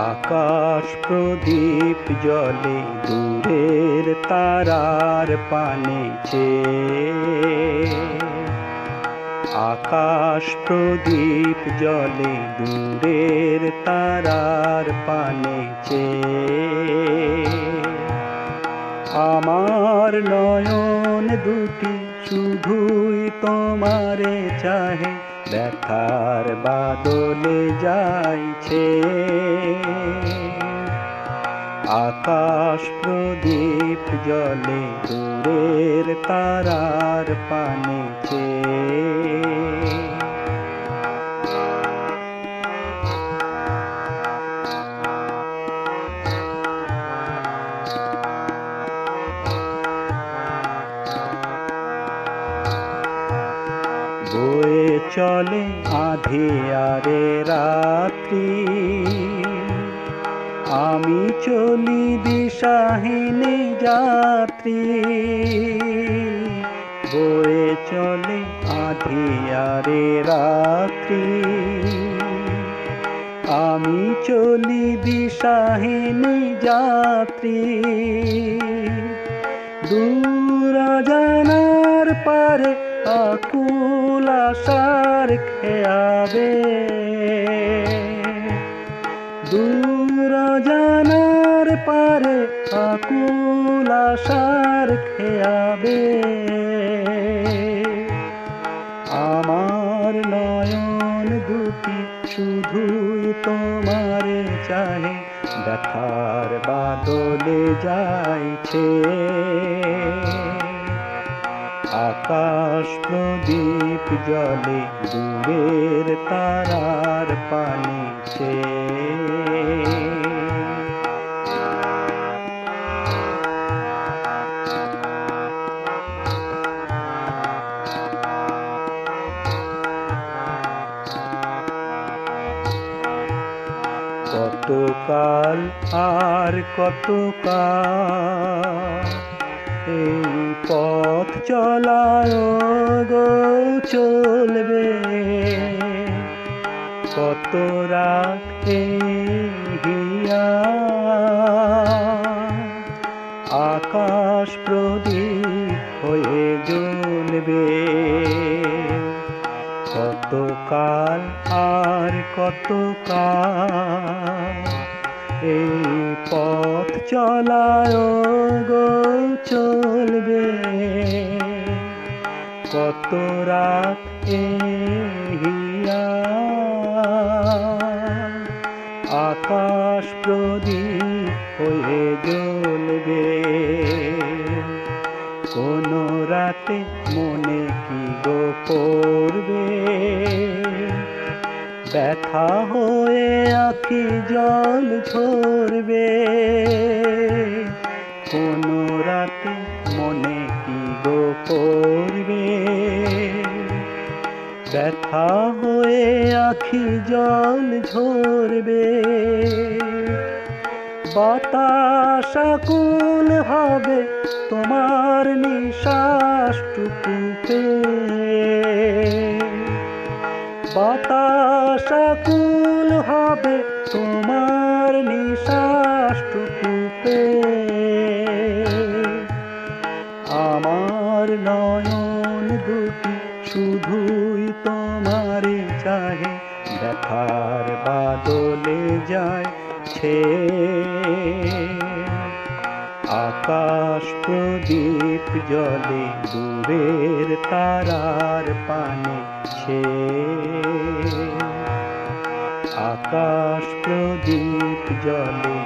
আকাশ প্রদীপ জলে দূরের তারার পানে আকাশ প্রদীপ জলে দূরের তারার পানে আমার নয়ন দুটি শুধুই তোমারে চাহে। ব্যথার বাদলে যাইছে। আকাশ প্রদীপ জলে দূরের তারার পানেছে। চলে আধিয়ারে রাত্রি। আমি চলি দিশাহীন যাত্রী। বয়ে চলে আধিয়ারে রাত্রি। আমি চলি দিশাহীন যাত্রী। দূর জানার পারে আকুল আশার খেয়াবে। দূর জানার পারে আকুল আশার খেয়াবে। আমার নয়ন দুটি শুধুই তোমারে চাহে, ব্যথার বাদলে যাইছে। আকাশ প্রদীপ জলে দূরের তারার পানিছে কতকাল আর কতকাল এই পথ চলায় গো চলবে। কত রাত আকাশ প্রদীপ হয়ে জ্বলবে। কতকাল আর কতকাল এই পথ চলায় গো কত রাত হিয়া আকাশ প্রদীপ হয়ে জ্বলবে। কোন রাতে মনে কি গো করবে? ব্যথা হয়ে আখি জল ঝরবে। কোন রাতে মনে কি গো করবে? ব্যথা হয়ে আখি জল ঝরবে। বাতাস আকুল হবে তোমার নিঃশ্বাসটুকুতে বাতাস আকুল হবে তোমার নিঃশ্বাসটুকুতে আমার নয়ন দুটি শুধুই তোমারে চাহে, ব্যথার বাদলে যায় ছে আকাশ প্রদীপ জলে দূরের তারার পানে ছে আকাশ প্রদীপ জলে